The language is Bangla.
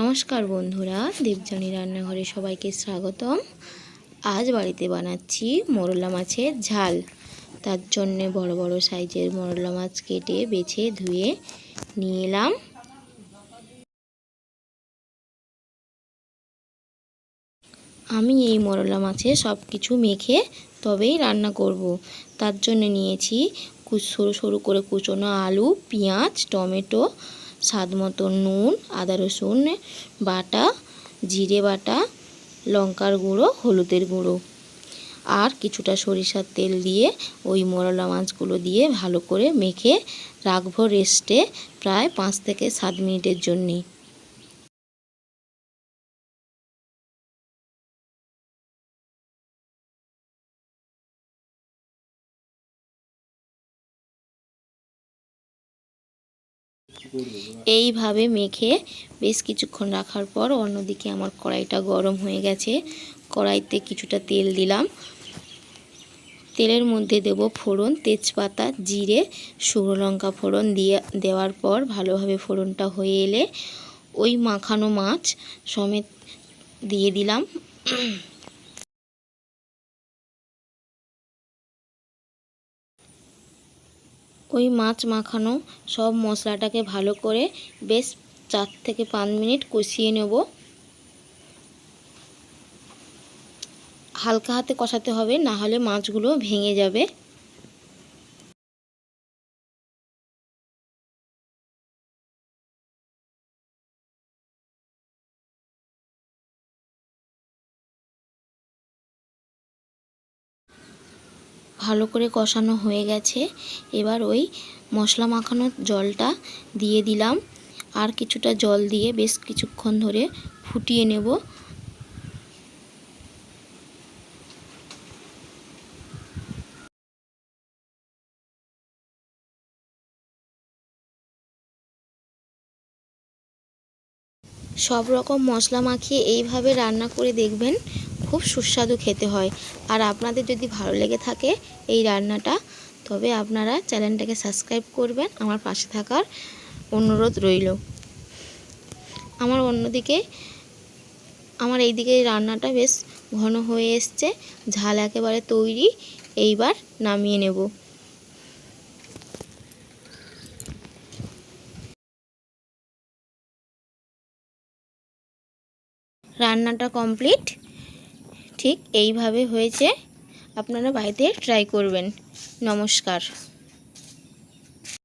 নমস্কার বন্ধুরা দেবজানি রান্নাঘরে সবাইকে স্বাগতম। আজ বাড়িতে বানাচ্ছি মোরলা মাছের ঝাল। তার জন্যে বড় বড় সাইজের মোরলা মাছ কেটে বেছে ধুয়ে নিয়ে এলাম। আমি এই মরলা মাছে সব কিছু মেখে তবেই রান্না করব। তার জন্য নিয়েছি সরু সরু করে কুচোনো আলু, পেঁয়াজ, টমেটো স্বাদ মতো নুন, আদা রসুন, বাটা, জিরে বাটা, লঙ্কার গুঁড়ো, হলুদের গুঁড়ো। আর কিছুটা সরিষার তেল দিয়ে ওই মরলা মাছগুলো দিয়ে ভালো করে মেখে রাখব রেস্টে প্রায় পাঁচ থেকে সাত মিনিটের জন্যে এইভাবে মেখে বেশ কিছুক্ষণ রাখার পর অন্যদিকে আমার কড়াইটা গরম হয়ে গেছে। কড়াইতে কিছুটা তেল দিলাম। তেলের মধ্যে দেব ফোড়ন, তেজপাতা, জিরে, শুকনো লঙ্কা ফোড়ন দিয়ে দেওয়ার পর ভালোভাবে ফোড়নটা হয়ে এলে ওই মাখানো মাছ সমেত দিয়ে দিলাম। ওই মাছ মাখানো সব মশলাটাকে ভালো করে বেশ চার থেকে পাঁচ মিনিট কষিয়ে নেব। হালকা হাতে কষাতে হবে, না হলে মাছগুলো ভেঙে যাবে। ভালো করে কষানো হয়ে গেছে। এবার ওই মশলা মাখানোর জলটা দিয়ে দিলাম। আর কিছুটা জল দিয়ে বেশ কিছুক্ষণ ধরে ফুটিয়ে নেব। সব রকম মশলা মাখিয়ে এইভাবে রান্না করে দেখবেন। খুব সুস্বাদু খেতে হয়। আর আপনাদের যদি ভালো লেগে থাকে এই রান্নাটা, তবে আপনারা চ্যানেলটাকে সাবস্ক্রাইব করবেন। আমার পাশে থাকার অনুরোধ রইল। আমার অন্যদিকে, আমার এইদিকে রান্নাটা বেশ ঘন হয়ে এসছে। ঝাল একেবারে তৈরি। এইবার নামিয়ে নেব। রান্নাটা কমপ্লিট। ঠিক এইভাবে হয়েছে। আপনারা বাড়িতে ট্রাই করবেন। নমস্কার।